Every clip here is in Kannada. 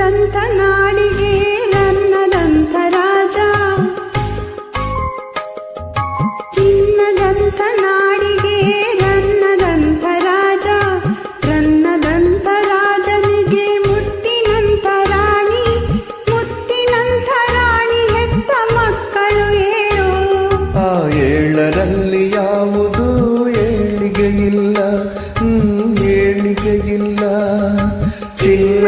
ಚಿನ್ನದಂತ ನಾಡಿಗೆ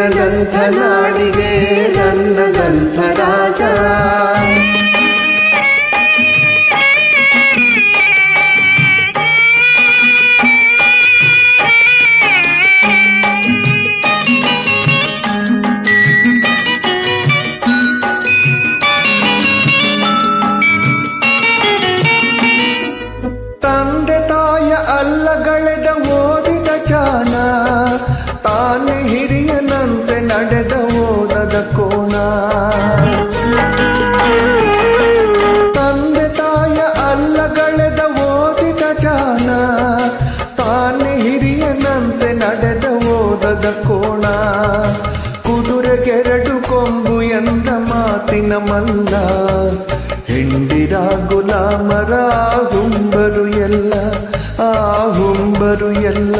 ಚಿನ್ನದಂಥ ನಾಡಿಗೆ ನನ್ನದಂಥ ರಾಜ. ಕೋಣ. ಕುದುರೆಗೆರಡು ಕೊಂಬು ಎಂದ ಮಾತಿನ ಮಲ್ಲ. ಹೆಂಡಿರ ಗುಲಾಮರ ಹುಂಬರು ಎಲ್ಲ ಆ ಹುಂಬರು ಎಲ್ಲ.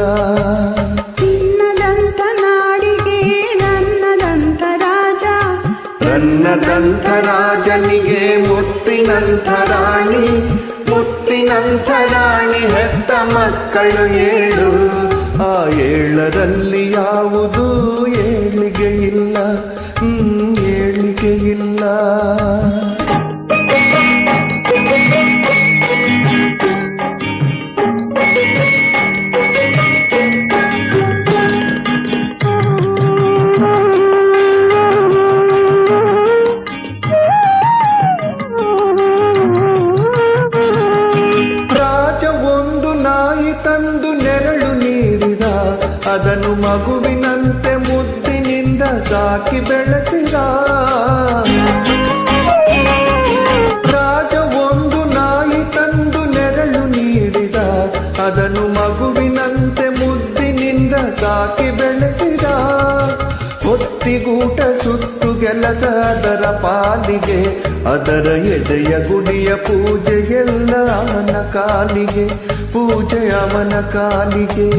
ನಿನ್ನದಂತ ನಾಡಿಗೆ ನನ್ನದಂತ ರಾಜ. ನನ್ನದಂತ ರಾಜನಿಗೆ ಮುತ್ತಿನಂಥ ರಾಣಿ. ಮುತ್ತಿನಂಥ ರಾಣಿ ಹೆತ್ತ ಮಕ್ಕಳು ಏಳು. ಆ ಏಳರಲ್ಲಿ ಯಾವುದು ಏಳಿಗೆ ಇಲ್ಲ ಹ್ಮ್, ಏಳಿಗೆ ಇಲ್ಲ ರಾಜ ಒಂದು ನಾಯಿ ತಂದು ನೆರಳು ನೀಡಿದ ಅದನ್ನು ಮಗುವಿನಂತೆ ಮುದ್ದಿನಿಂದ ಸಾಕಿ ಬೆಳೆಸಿದ. ರಾಜ ಒಂದು ನಾಯಿ ತಂದು ನೆರಳು ನೀಡಿದ. ಅದನ್ನು ಮಗುವಿನಂತೆ ಮುದ್ದಿನಿಂದ ಸಾಕಿ ಬೆಳೆಸಿದ. ಹೊತ್ತಿಗೂಟ ಸುತ್ತು ಕೆಲಸ ಅದರ ಪಾಲಿಗೆ. ಅದರ ಎದೆಯ ಗುಡಿಯ ಪೂಜೆ ಎಲ್ಲ ಅವನ ಕಾಲಿಗೆ. ಪೂಜೆ ಅವನ ಕಾಲಿಗೆ.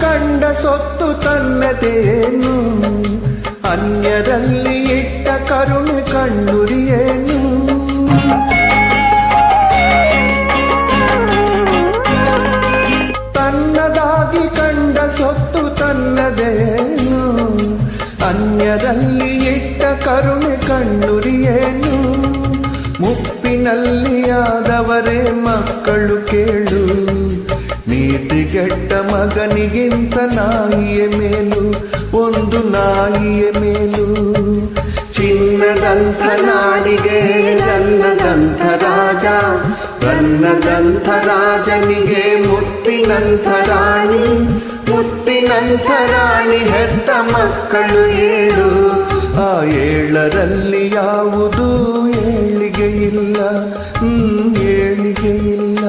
ಕಂಡ ಸೊತ್ತು ತನ್ನದೇನು? ಅನ್ಯರಲ್ಲಿ ಇಟ್ಟ ಕರುಣೆ ಕಣ್ಣುರಿಯೇನು ತನ್ನದಾಗಿ ಕಂಡ ಸೊತ್ತು ತನ್ನದೇನು? ಅನ್ಯರಲ್ಲಿ ಇಟ್ಟ ಕರುಣೆ ಕಣ್ಣುರಿಯೇನು ಮುಪ್ಪಿನಲ್ಲಿ ಆದವರೇ ಮಕ್ಕಳು ಕೇಳು. ನೀತಿಗೆಟ್ಟ ಮಗನಿಗಿಂತ ನಾಯಿಯ ಮೇಲು, ಒಂದು ನಾಯಿಯ ಮೇಲು. ಚಿನ್ನದಂಥ ನಾಡಿಗೆ ನನ್ನದಂಥ ರಾಜ ನನ್ನದಂಥ ರಾಜನಿಗೆ ಮುತ್ತಿನಂಥ ರಾಣಿ. ಮುತ್ತಿನಂಥ ರಾಣಿ ಹೆತ್ತ ಮಕ್ಕಳು ಏಳು. ಆ ಏಳರಲ್ಲಿ ಯಾವುದು ಏಳಿಗೆ ಇಲ್ಲ ಏಳಿಗೆ ಇಲ್ಲ.